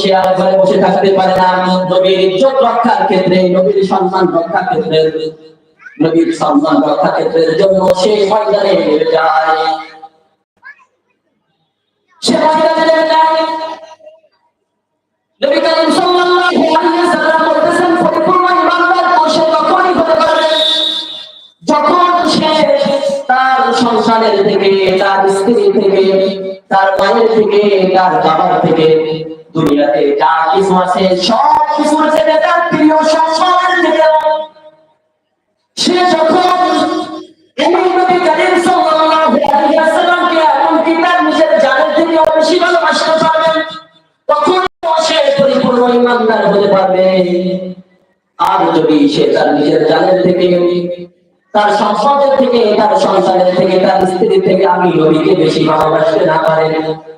সে আর ঘরে বসে থাকতে পারে না। নবীর ইজ্জত রক্ষার ক্ষেত্রে, নবীর সম্মান রক্ষার ক্ষেত্রে, নবীর সম্মান রক্ষার ক্ষেত্রের জন্য সে ময়দানে যায়। যখন সে তার সংসারের থেকে, তার স্ত্রী থেকে, তার মায়ের থেকে, তার বাবার থেকে দুনিয়াতে যা কিছু আছে, সব কিছু আছে তার প্রিয় সম্মানের থেকে। সে যখন আর যদি সে তার নিজের জানের থেকে, তার সম্পদের থেকে, তার সংসারের থেকে, তার স্ত্রী থেকে আমি নবীকে বেশি ভালোবাসতে না পারেন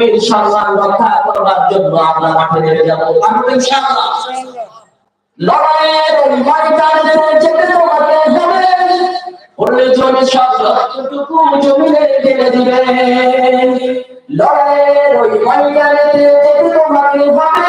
নবীর সম্মান রক্ষা করবার জন্য আমরা মাঠে নেমে যাব। আমরা ইনশাআল্লাহ লড়াইয়ের ময়দানে যেতে তোমাকে হবে। প্রয়োজন সব রক্তটুকু জমিনে ঢেলে দিবে। লড়াইয়ের ওই ময়দানে যেতে তোমাকে হবে।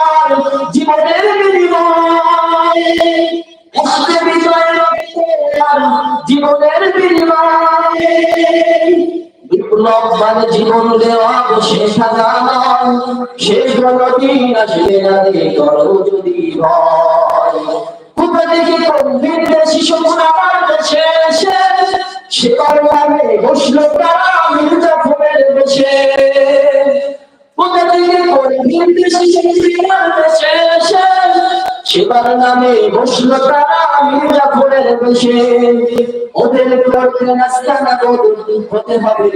জীবনের বিনিময় বিজয় জীবনের বিনিময় জীবন দেওয়া নয় শেষ দিন আসবে না করো যদি সেবার বসল তারা মির্জাফরের দেশে কোথা থেকে কোন বিদেশি শকুন আমার দেশে এসে সেবার নামে বসল তারা মির্জাফরের ওদের করতে নাস্তা না হতে হবে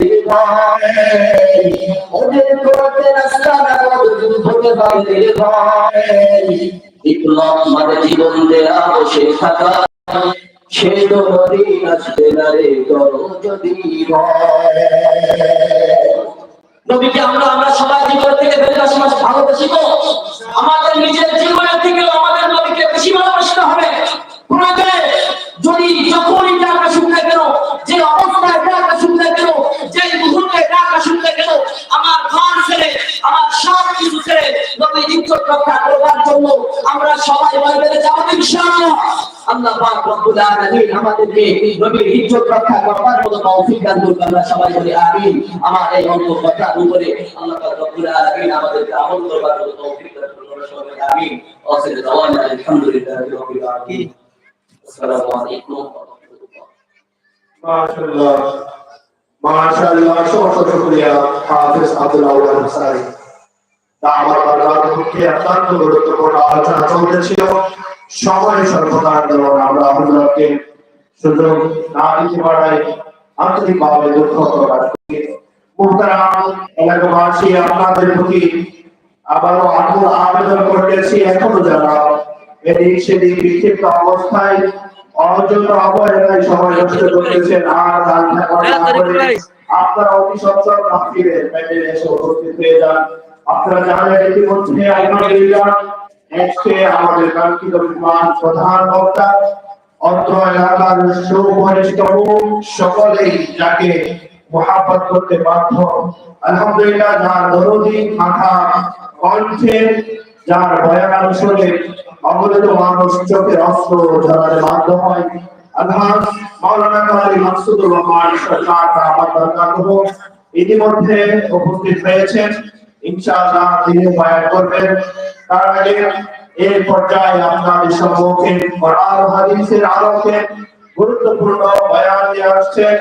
ওদের করতে নাস্তা না হতে হবে বিপ্লব মানে জীবন দেয়া বসে থাকা। সে তো নদী আসবে না রে যদি। নবীকে আমরা আমরা সবাই জীবন থেকে বেশ মাস ভালোবাসি তো আমাদের নিজের জীবনের থেকে আমাদের নবীকে বেশি ভালোবাসতে হবে। প্রয়োজনে যদি যখনই ডাকা শুনতে গেল যে অবস্থায় ডাকা শুনতে গেল যে মুহূর্তে ডাকা শুনতে গেল আমার ঘর ছেড়ে, আমার সব ছেড়ে নবীর ইজ্জত রক্ষা করবার জন্য আমরা সবাই বাইরে যাব ইনশাআল্লাহ। আল্লাহ পাক রব্বুল আলামিন আমাদেরকে নবীর ইজ্জত রক্ষা করবার মতো তৌফিক দান করুন আমরা সবাই বলি আমিন। আমার এই অন্ত কথার উপরে আল্লাহ পাক রব্বুল আলামিন আমাদেরকে আমল করবার মতো তৌফিক দান করুন সবাই আমিন। ওয়াসিল দাওয়ানা আলহামদুলিল্লাহি রাব্বিল আলামিন। আসসালামু আলাইকুম মাশাআল্লাহ মাশাআল্লাহ শুকরিয়া হাফেজ আব্দুল আউয়াল আনসারী আমার বারবার পক্ষে অত্যন্ত গুরুত্বপূর্ণ আলোচনা চলতেছিল। সময় স্বল্পতার কারণে আমরা হুজুরকে সুযোগ না দিতে পারায় আন্তরিকভাবে দুঃখ প্রকাশ করি। মুহতারাম এলাকাবাসী আপনাদের প্রতি আবারও আকুল আবেদন করতেছি। এখনও যারা এদিক সেদিক বিক্ষিপ্ত অবস্থায় অযথা অবহেলায় সময় নষ্ট করতেছেন আর আপনারা অতি প্যান্ডেলে এসে উপস্থিত হয়ে যান। আপনারা জানেন ইতিমধ্যে আলহামদুলিল্লাহ আজকে আমাদের কাঙ্ক্ষিত বিমান প্রধান বক্তা অর্থ সকলেই যাকে করতে বাধ্য। আলহামদুলিল্লাহ, যার দরদি মাথা কণ্ঠে, যার বয়ান শুনে অবরোধ মানুষ চোখের অস্ত্র যারা বাধ্য হয়। মাওলানা রহমান সরকার ইতিমধ্যে উপস্থিত হয়েছেন ইনশাআল্লাহ তিনি বয়ান করবেন। তার আগে এই পর্যায়ে আপনাদের সম্মুখে কোরআন হাদিসের আলোকে গুরুত্বপূর্ণ বয়ান নিয়ে আসছেন।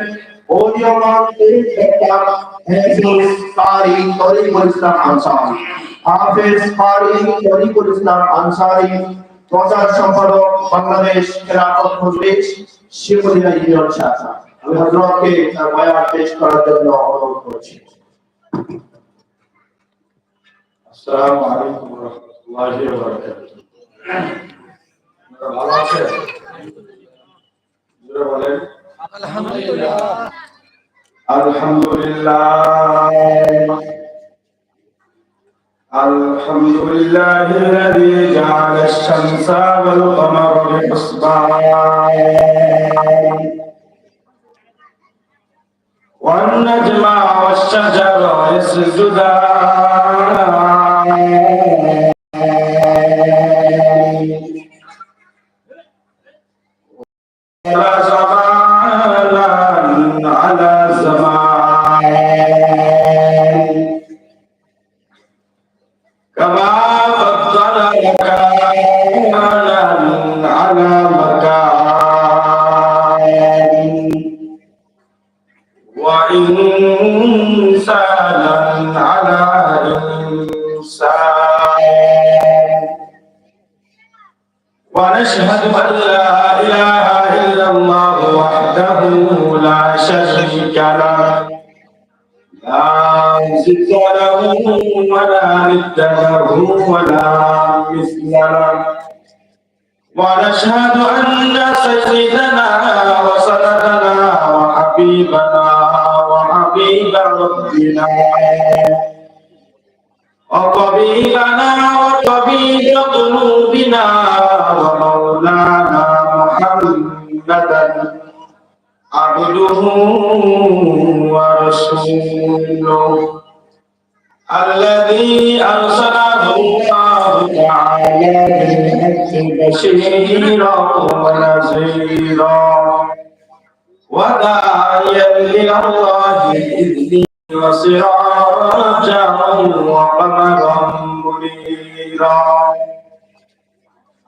অনুরোধ করছি। আসসালামু আলাইকুম ওয়া রাহমাতুল্লাহি ওয়া বারাকাতুহু আপনারা ভালো আছেন জোরে বলেন আলহামদুলিল্লাহ আলহামদুলিল্লাহ الحمد لله الذي جعل الشمس والقمر بحسبان والنجم والشجر يسجدان Thank you. الذي أرسله الله تعالى بالحق بشيرا ونذيرا وداعيا إلى الله بإذنه وسراجا وقمرا منيرا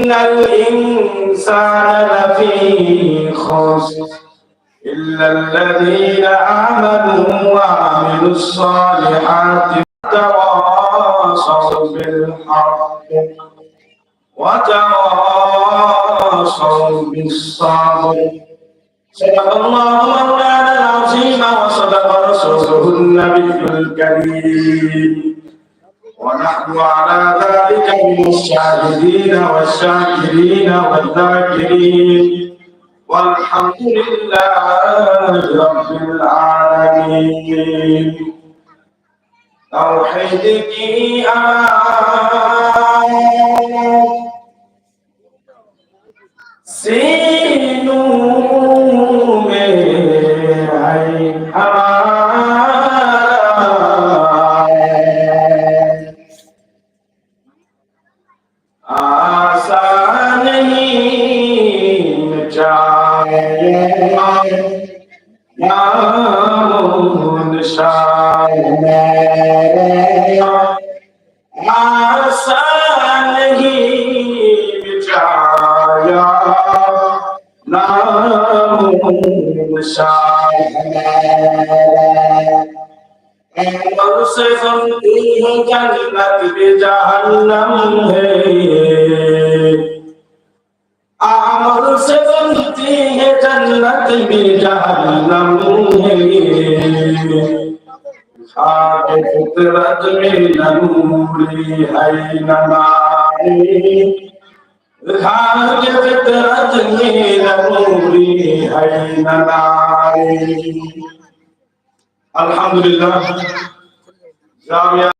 إن الإنسان لفي خسر إلا الذين آمنوا وعملوا الصالحات وتواصوا بالحق وتواصوا بالصبر صدق الله مولانا العظيم وصدق رسوله النبي الكريم. ونحن على ذلك من الشاهدين والشاكرين والذاكرين. والحمد لله رب العالمين. توحيدك أنا سينو من عين حرام. जन्नत भी जहन्नम है आमर से बनती है जन्नत भी जहन्नम है खाक फितरत में नूरी है नमारी खाक फितरत में नूरी है नमारी আলহামদুলিল্লাহ জামিয়া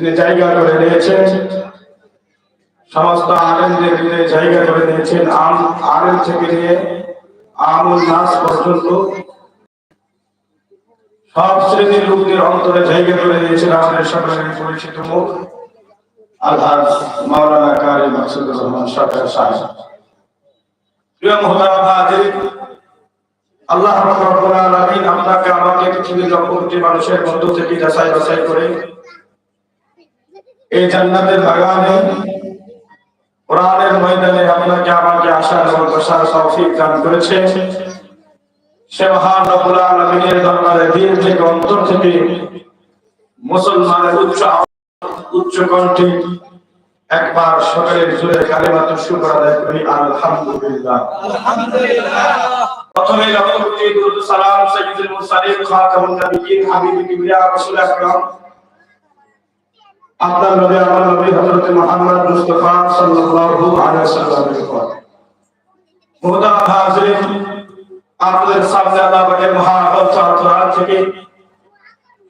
তিনি জায়গা করে নিয়েছেন। সমস্ত আনন্দের হৃদয়ে জায়গা করে নিয়েছেন। আম আনন্দ থেকে নিয়ে আমুল নাচ পর্যন্ত। সব শ্রেণির লোকদের অন্তরে জায়গা করে দিয়েছেন আমাদের সকলের পরিচিত মুখ। আলহাজ মাওলানা কারি মাকসুদুর রহমান সরকার সাহেব। প্রিয় হাজির। আল্লাহ রাব্বুল আপনাকে আমাকে পৃথিবীর লক্ষটি মানুষের মধ্য থেকে যাচাই বাছাই করে এই জান্নাতের বাগানে কোরআনের ময়দানে আপনাকে আমাকে এবং দান করেছে সে দরবারে থেকে অন্তর থেকে মুসলমানের উচ্চ উচ্চ কণ্ঠে একবার সকালের আদায় করি আলহামদুলিল্লাহ। প্রথমে সালাম সাইয়্যিদুল খাতামুন হাবিবুল কিবরিয়া রাসূল আকরাম আপনার নবী, আমার নবী হযরত মুহাম্মদ মুস্তাফা সাল্লাল্লাহু আলাইহি ওয়াসাল্লামের হাজিরিন, আপনাদের সামনে আল্লাহ পাকের মহান থেকে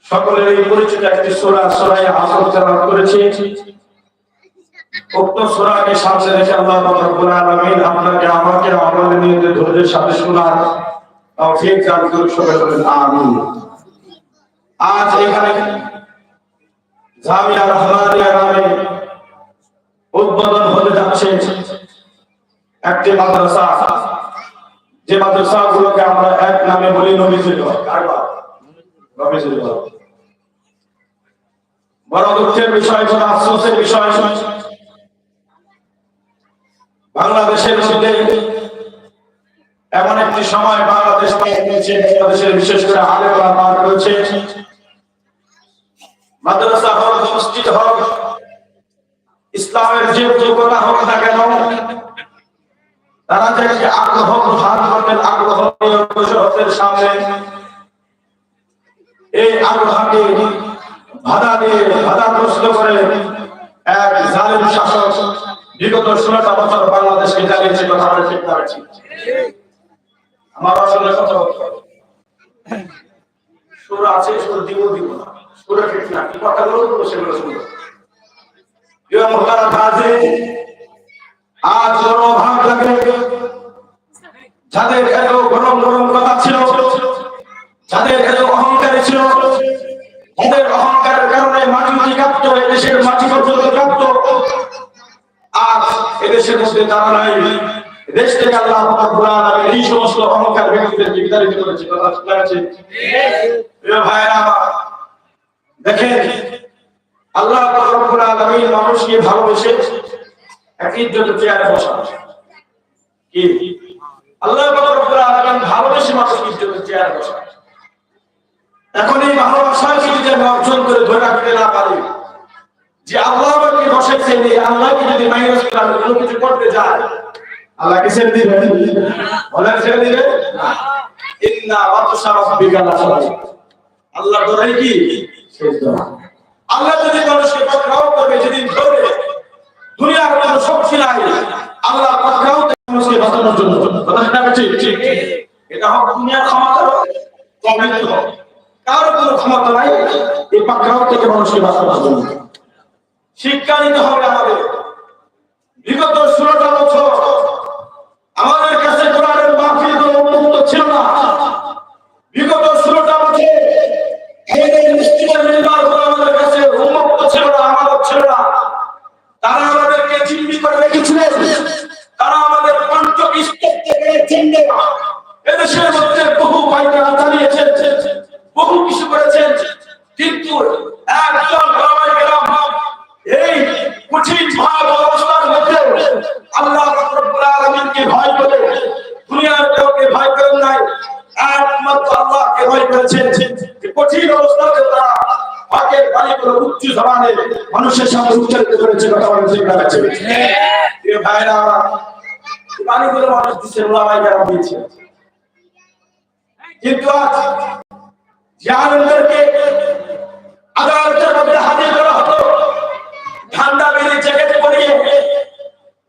সকলের এই পরিচিত একটি সূরা সূরা আসর তেলাওয়াত করেছি। উক্ত সূরাকে সামনে রেখে আল্লাহ পাক রব্বুল আলামিন আপনাকে, আমাকে, আমাদের নিয়ত ধৈর্যের সাথে শোনার তৌফিক দান করুন বলেন, আমিন। আজ এখানে উদ্বোধন হতে যাচ্ছে একটি মাদ্রাসা। যে মাদ্রাসা গুলোকে আমরা এক নামে বলি নবীজুল বড় দুঃখের বিষয়, বড় আফসোসের বিষয়, বাংলাদেশের মধ্যে এমন একটি সময় বাংলাদেশ বাংলাদেশের বিশেষ করে আলেমরা করেছে মাদ্রাসা হোক, মসজিদ হোক, ইসলামের যে যোগ্যতা হোক না কেন, তারা যে আগ্রহ প্রধান করতেন আগ্রহ হতের সামনে, এই আগ্রহকে বাধা দিয়ে বাধাগ্রস্ত করে এক জালিম শাসক বিগত ষোলোটা বছর বাংলাদেশকে চালিয়েছে কথা আমরা ঠিক করেছি আমার আসলে কথা সুর আছে, সুর দিব দিব না। সুরে ঠিক না কি কথাগুলো বলব সেগুলো শুনব। প্রিয় মোহতারা কাজে আজ বড় লাগে যাদের এত গরম গরম কথা ছিল যাদের এত অহংকারী ছিল যাদের অহংকারের কারণে মাটি কাঁপতো এদেশের মাটি পর্যন্ত কাঁপতো আজ এদেশের মধ্যে তারা নাই। দেশ থেকে আল্লাহ এই সমস্ত অহংকার ব্যক্তিদেরকে বিতাড়িত করেছে কথা আছে প্রিয় দেখেন, আল্লাহ রাব্বুল আলামিন মানুষকে ভালোবেসে এক ইজ্জত চেয়ারে বসা কি? আল্লাহ রাব্বুল আলামিন ভালোবেসে মানুষকে ইজ্জত চেয়ারে বসা এখন এই ভালোবাসাকে যদি আমি অর্জন করে ধরে রাখতে না পারি, যে আল্লাহ আমাকে বসেছেন এই আল্লাহকে যদি মাইনাস করে আমি কোনো কিছু করতে যাই, আল্লাহকে ছেড়ে দিবে বলেন, ছেড়ে দিবে ইন্না বাতশা রাব্বিকা লাশাদীদ আল্লাহ দরাই কি? আল্লাহ যদি মানুষকে পাকড়াও করবে যেদিন ধরবে দুনিয়ার কোনো শক্তি নাই, আল্লাহ পাকড়াও মানুষকে বাঁচানোর জন্য। কথা ঠিক এটা হোক দুনিয়ার ক্ষমতা হোক কোনো ক্ষমতা নাই এই পাকড়াও থেকে মানুষকে বাঁচানোর জন্য। শিক্ষা নিতে হবে আমাদের। বিগত ষোলোটা বছর আমাদের কাছে নিস্তব্ধে বেড়েছেন এদেশের মধ্যে বহু ভাইরা দাঁড়িয়েছেন বহু কিছু করেছেন কিন্তু একজন গ্রামের গ্রাম এই কঠিন ভয়াবহ অবস্থার মধ্যে আল্লাহ রব্বুল আলামিনকে ভয় করে দুনিয়ার কাউকে ভয় করেন নাই একমাত্র আল্লাহকে ভয় করেছেন কঠিন অবস্থাতে তারা পাকের বাণীগুলো উচ্চ জবানে মানুষের সামনে উচ্চারিত করেছে কথা বলেছে ভাইরা আমার পানিগুলো মানুষ দিচ্ছে ওলামাই যারা দিয়েছে কিন্তু আজ জাহানদেরকে আদালতের মধ্যে হাজির করা হতো ঠান্ডা বেরিয়ে জ্যাকেট পরিয়ে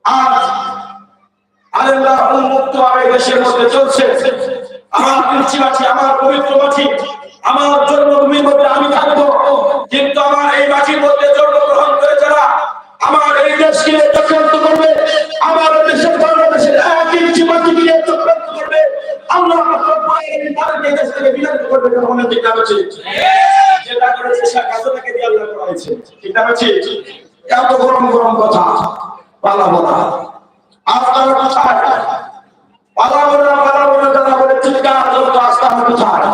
আজ আলেমরা উন্মুক্ত ভাবে দেশের মধ্যে চলছে। আমার পিচ্ছি মাছি আমার পবিত্র মাছি আমার জন্মভূমির মধ্যে আমি থাকব। কিন্তু আমার এই মাটির মধ্যে জন্মগ্রহণ আমার এই দেশকে চক্রান্ত করবে, আমার দেশের বাংলাদেশের এক ইঞ্চি মাটি নিয়ে চক্রান্ত করবে। আল্লাহ তাদেরকে দেশ থেকে বিতাড়িত করবে কথা মনে ঠিক যেটা করেছে সে কাজটাকে দিয়ে আল্লাহ করাইছে ঠিক না এত গরম গরম কথা পালা বলা আপনারা কোথায় পালা বলা পালা বলা যারা বলে চিৎকার করতো আস্তানা কোথায়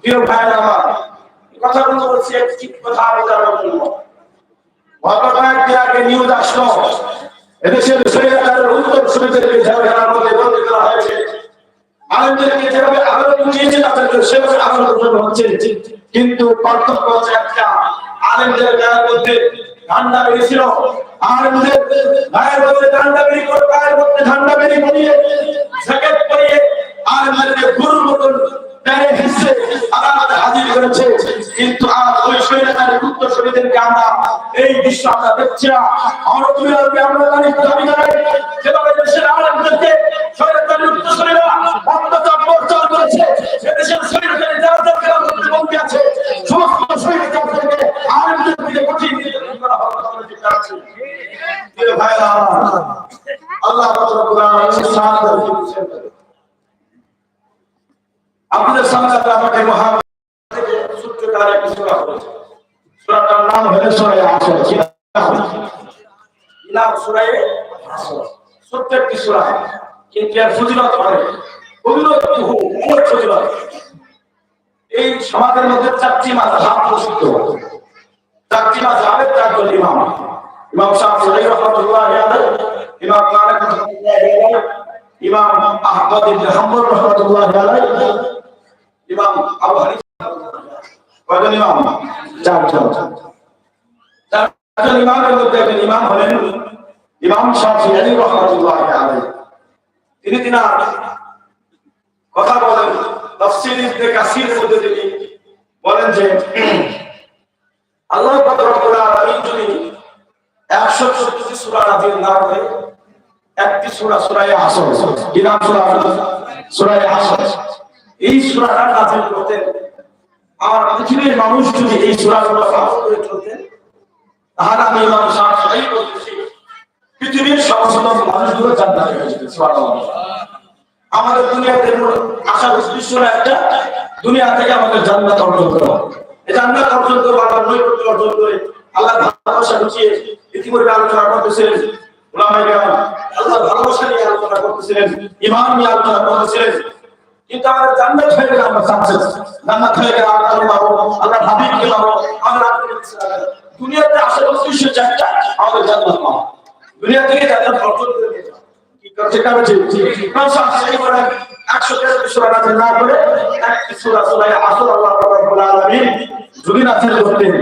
প্রিয় ভাইয়ের আমার কথাগুলো বলছি একটি কথা বোঝানোর জন্য গত কয়েকদিন আগে নিউজ আসলো এদেশের স্বৈরাচারের উত্তর সুবিধাকে জেলখানার মধ্যে বন্দী করা হয়েছে আলেমদেরকে যেভাবে আলোচনা বুঝিয়েছে তাদেরকে সেভাবে আলোচনা হচ্ছে কিন্তু পার্থক্য হচ্ছে একটা আলেমদের গায়ের মধ্যে ঠান্ডা বেরিয়েছিল আলেমদের গায়ের মধ্যে ঠান্ডা বেরিয়ে করে গায়ের মধ্যে ঠান্ডা বেরিয়ে পড়িয়ে জ্যাকেট পরিয়ে আলেমদেরকে গুরুর মতন প্যারে হিসে আদালতে হাজির করেছে, কিন্তু আজ ওই স্বৈরাচারের উত্তর শরীরদেরকে আমরা এই দৃশ্য আমরা দেখছি না। আমরা তুমি আমরা জানি দাবি জানাই যেভাবে দেশের আলেমদেরকে স্বৈরাচারের উত্তর শরীরা অত্যাচার প্রচার করেছে, সে দেশের স্বৈরাচারী যারা যারা বন্দী আছে। সমস্ত স্বৈরাচারদেরকে আলেমদের দিকে কঠিন করা হবে ভাইরা আল্লাহ রাব্বুল আলামিন সাহায্য দিয়েছেন আপনাদের সামনে আমাকে মহা করে একটি সূরা বলেছে। সূরাটার নাম হলো সূরা আসর কি নাম? সূরা আসর একটি সূরা। কিন্তু এর ফজিলত অনেক ফজিলত অনেক ফজিলত। এই সমাজের মধ্যে চারটি মাযহাব প্রসিদ্ধ। চারটি মাযহাবের চারজন ইমাম। ইমাম শাফিঈ রাহমাতুল্লাহি আলাইহি, ইমাম মালিক ইমাম আহমদ ইবনে হাম্বল রাহমাতুল্লাহি আলাইহি, ইমাম আবু হানিফা কয়জন ইমাম? চারজন। চারজন ইমামের মধ্যে একজন ইমাম হলেন। ইমাম শাফিঈ রাহমাতুল্লাহি আলাইহি। তিনি তিনার কথা বলেন। তাফসীর ইবনে কাসিরের মধ্যে তিনি বলেন যে, আল্লাহ পাক রব্বুল আলামিন যদি 140টি সূরা নাযিল না করে, একটি সূরা সূরা আসর কি নাম সূরা? সূরা আসর এই সূরাটা নাযিল করতেন আর পৃথিবীর মানুষ যদি এই সূরাগুলো পালন করে চলতেন তাহলে আমি ইমাম শাফিঈ বলতেছি, পৃথিবীর সমস্ত মানুষগুলো জান্নাতে হয়ে যেত আমাদের দুনিয়াতে আশা উদ্দেশ্য একটা, দুনিয়া থেকে আমাদের জান্নাত অর্জন করা। জান্নাত অর্জন করব আল্লাহ নৈকট্য অর্জন করে আল্লাহ ভালোবাসা লুচিয়ে ইতিমধ্যে আলোচনা করতেছিলেন আল্লাহ ভালোবাসা নিয়ে আলোচনা করতেছিলেন ইমান নিয়ে আলোচনা করতেছিলেন। কিন্তু আমাদের জান্নাত হয়ে গেলে আমরা সাকসেস জান্নাত হয়ে গেলে আমরা আল্লাহ আল্লাহ হাবিবকে পাবো আমরা দুনিয়াতে আসার উদ্দেশ্য চারটা, আমাদের জান্নাত পাবো দুনিয়া থেকে জান্নাত অর্জন করে নিয়ে কি করছে কারণ যে ইমাম শাফিঈ বলেন 113 সূরা নাযিল না করে একটি সূরা সূরা আসর, আল্লাহ রাব্বুল আলামিন যদি নাযিল করতেন,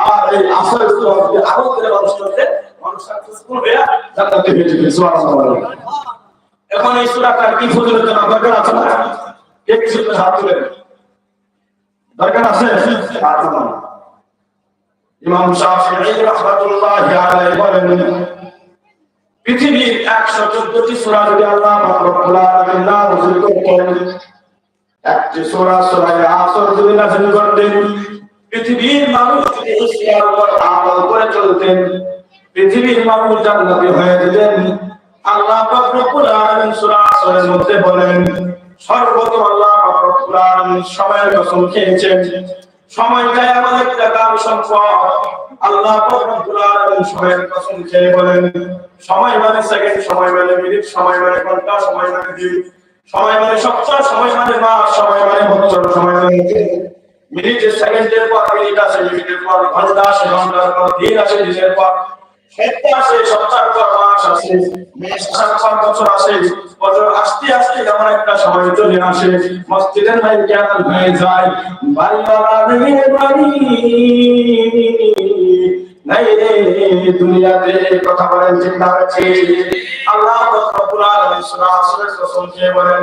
আর এই আসরের সূরা আরও করে মানুষ করতে মানুষ সাকসেসফুল জান্নাতে পেয়ে যেত সুবহানাল্লাহ। এখন এই সূরাটার কি ফজিলত না দরকার আছে না? পৃথিবীর মানুষ করে চলতেন, পৃথিবীর মানুষ জান্নাতি হয়ে যেতেন। আল্লাহ পাক রব্বুল আলামিন সূরা মধ্যে বলেন সর্বপ্রথম সময়ের কসম খেয়েছেন। সময়টাই আমাদের একটা সম্পদ। আল্লাহ সময়ের কসম খেয়ে বলেন, সময় মানে সেকেন্ড সময় মানে মিনিট সময় মানে ঘণ্টা, সময় মানে দিন। সময় মানে সপ্তাহ, সময় মানে মাস, সময় মানে বছর, সময় মানে মিনিটের সেকেন্ডের পর মিনিট আসে মিনিটের পর ঘণ্টা আসে, ঘণ্টার পর দিন আসে, দিনের পর খেতে আসে পর মাস আসে বছর আসে, বছর আসতে আসতে একটা সময় চলে আসে। মসজিদের হয়ে যায়, বাড়ি নাই রে, দুনিয়াতে কথা বলেন, চিন্তা আছে আল্লাহ রব্বুল আলামিন সূরা আসরের বলেন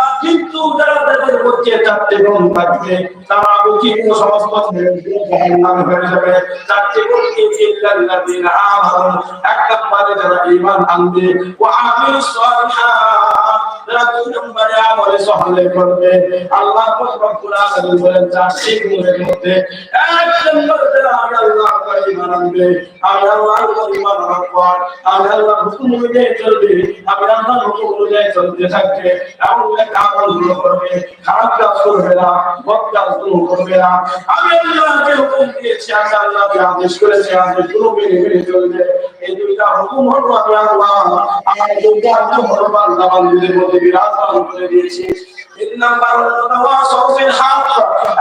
মধ্যে চারটে গুণ থাকবে, তারা বুঝি সমস্ত জাহান্নাম হয়ে যাবে। চারটে গুণ কি ইল্লাল্লাযিনা আমানু এক যারা ঈমান আনবে, ওয়া আমিলুস সালিহাত। যারা দুই নম্বরে আমলে সহলে করবে, আল্লাহ রব্বুল আলামিন বলেন চারটি গুণের মধ্যে, এক নম্বরে যারা আমি আল্লাহর আনবে। আমি আল্লাহর উপর ঈমান আনার পর, আমি আল্লাহর হুকুম অনুযায়ী চলবে, আমি আল্লাহর হুকুম অনুযায়ী চলতে থাকবে। এমন একটা আমলগুলো করবে, খারাপ কাজ করবে না, বদ কাজগুলো করবে না। আমি আল্লাহকে হুকুম দিয়েছি, আমি আল্লাহকে আদেশ করেছি আদেশগুলো মেনে মেনে চলবে। এই দুইটা হুকুম হলো আমি আল্লাহ আমার দুইটা হুকুম হলো বান্দা বান্দীদের মধ্যে বিরাজমান করে দিয়েছি। তিন নাম্বার হলো তাওয়াসাউ বিল হক।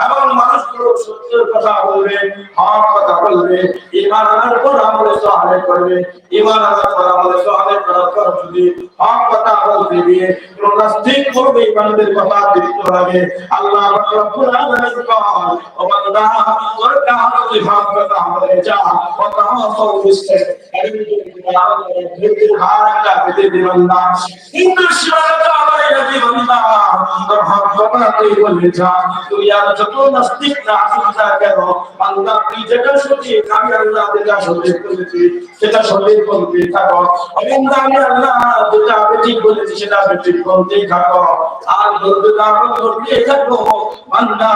এবং মানুষগুলো সত্যের কথা বলবে, হক কথা বলবে, ঈমান আনার পর আমলে সহায় করবে। ঈমান আনার পর আমলে সহায় করার পর যদি হক কথা বলতে গিয়ে কোন নাস্তিক করবে ঈমানদের কথা দিতে হবে আল্লাহ রাব্বুল আলামিন কয় ও বান্দা, তোর কাজ যদি হক কথা বলে যা কথা সব বুঝতে কিন্তু শিরকটা আমার নবী বান্দা। তোর হক কথা তুই বলে যা তুই আর যত নাস্তিক না আসুক না কেন? বান্দা তুই যেটা সঠিক আমি আল্লাহ যেটা সঠিক বলেছি সেটা সঠিক বলতে থাকো। বান্দা আমি আল্লাহ যেটা আমি ঠিক বলেছি সেটা আমি ঠিক বলতেই থাকো। আর বলতে থাকো বলতে থাকো বান্দা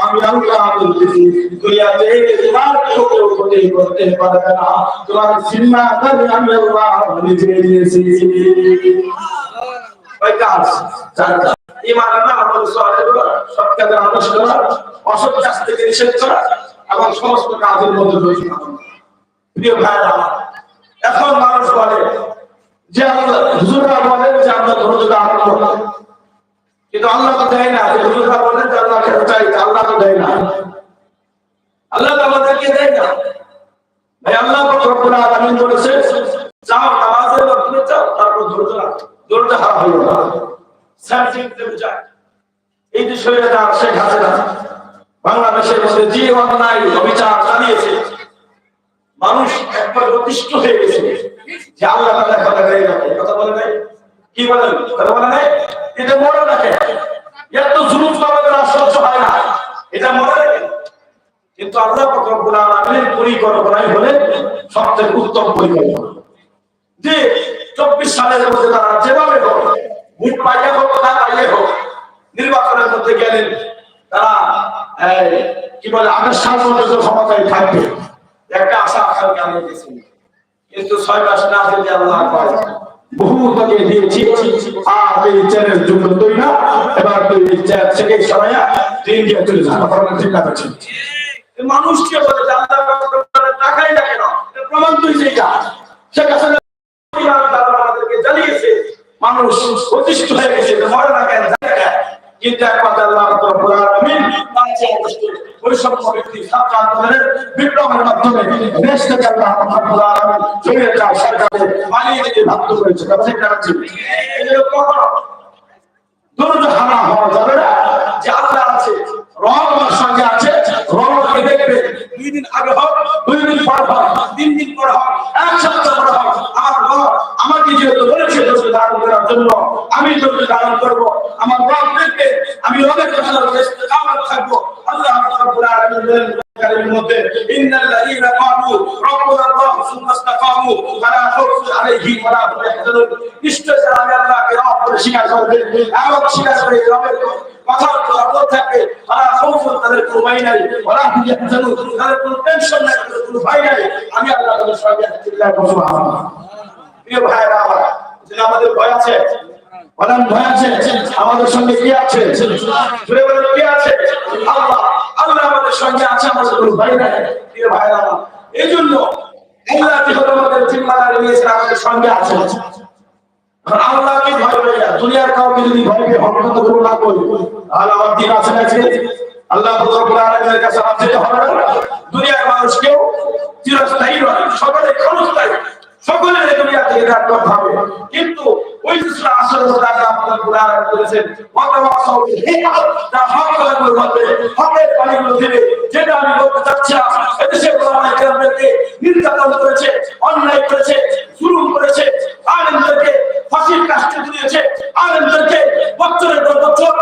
আমি আল্লাহ বলতেছি দুনিয়াতে তোমার কেউ কেউ ক্ষতি করতে পারবে না। তোমার সীমা আমি আল্লাহ নিজে দিয়েছি ওই কাজ চারটা। ইমান আনা আমল সালেহ করা সৎ কাজের আদেশ করা অসৎ কাজ থেকে নিষেধ করা এবং সমস্ত কাজের মধ্যে রাখা প্রিয় ভাইরা আমার, এখন মানুষ বলে যে আমরা হুজুররা ধৈর্য হারা হইও না। এই যে শরীরটা শেখ হাসিনা বাংলাদেশের মধ্যে যে অন্যায় অবিচার চালিয়েছে, মানুষ একবার অতিষ্ঠ হয়ে গেছে যে আল্লাহ তাদের কথা বলে নাই কথা। বলে নাই? কি বলেন কথা বলে নাই? এটা মনে রাখে। এত জুলুম আমাদের সহ্য হয় না। এটা মনে রাখে। কিন্তু আল্লাহ রব্বুল আলামিনের পরিকল্পনাই হলে সবচেয়ে উত্তম পরিকল্পনা। যে চব্বিশ সালের মধ্যে তারা যেভাবে হোক ভোট পাইয়ে হোক না পাইয়ে হোক, নির্বাচনের মধ্যে গেলেন তারা কি বলে আঠাশ পর্যন্ত ক্ষমতায় থাকবে, একটা আশা আকাঙ্ক্ষা আমি কিন্তু ছয় মাস না থেকে আল্লাহ কয় বহু তোকে দিয়েছি। আর তুই চ্যানেল যুক্ত তুই না, এবার তুই থেকে চলে যা ঠিক মানুষকে বলে আল্লাহ টাকাই না প্রমাণ তুই শেখ হাসিনা মানুষ অতিষ্ঠ হয়ে গেছে, মরে না কেন? কিন্তু একমাত্র আল্লাহ রব্বুল আলামিন রেখেছে। ওই সকল ব্যক্তি ছাত্র আন্দোলনের বিপ্লবের মাধ্যমে দেশ থেকে আল্লাহ রব্বুল আলামিন ফিরে যাওয়া সরকারে পালিয়ে যেতে বাধ্য করেছে। কথা ঠিক আছে কখনো ধৈর্য হওয়া যাবে না। যে আল্লাহ আছে রব আমার সঙ্গে আছে রব আমাকে দেখবে। দুই দিন আগে হোক, দুই দিন পর হোক, তিন দিন পর হোক, এক সপ্তাহ পর হোক রব আমাকে যেহেতু বলেছে ধৈর্য ধারণ করার জন্য, আমি ধৈর্য ধারণ করব। আমার দেখবে আমি রবের কথা থাকব। আল্লাহ রাব্বুল আলামিন মধ্যে ইন্নাল লাযীনা আল্লাহ সুম্মা ফালা আলাইহিম ওয়া লা হুম নিশ্চয় যারা আল্লাহকে রব স্বীকার করবে স্বীকার করে রবের কথা খাউফুন তাদের কোনো ভয় নাই ওয়া লা হুম তাদের কোনো টেনশন নাই কোনো ভয় নাই। আমি আল্লাহ আমাদের সঙ্গে সুবহানাল্লাহ। আমাদের ভয় আছে, বলেন ভয় আছে, আমাদের সঙ্গে কি আছে? জুড়ে বলেন, কি আছে? আল্লাহ আল্লাহ আমাদের সঙ্গে আছে, আমাদের কোনো ভয় নাই, প্রিয় ভাইরা এই জন্য আল্লাহ কি আমাদের জিম্মাদার নিয়েছেন আমাদের সঙ্গে আছে। আল্লাহকে ভয় পেয়ে না দুনিয়ার কাউকে যদি ভয় পেয়ে হঠাৎ করে না করি তাহলে আমার দিন আছে না আল্লাহ রব্বুল আলামিনের কাছে যেতে হবে না। দুনিয়ার মানুষ কেউ চিরস্থায়ী নয় সকলে ক্ষণস্থায়ী। সকলের দুনিয়া থেকে ত্যাগ করতে হবে। কিন্তু ওই যে সূরা আসরের মধ্যে আল্লাহ আমাদের কোরআন বলেছেন ওয়াতাওয়াসাউ বিল হিকমা যা হক কথাগুলো হকের বাণীগুলো দিবে যেটা আমি বলতে চাচ্ছিলাম এদেশে ওলামা কেরামদেরকে নির্যাতন করেছে, অন্যায় করেছে, জুলুম করেছে, আলেমদেরকে ফাঁসির কাস্টে দিয়েছে, আলেমদেরকে বছরের পর বছর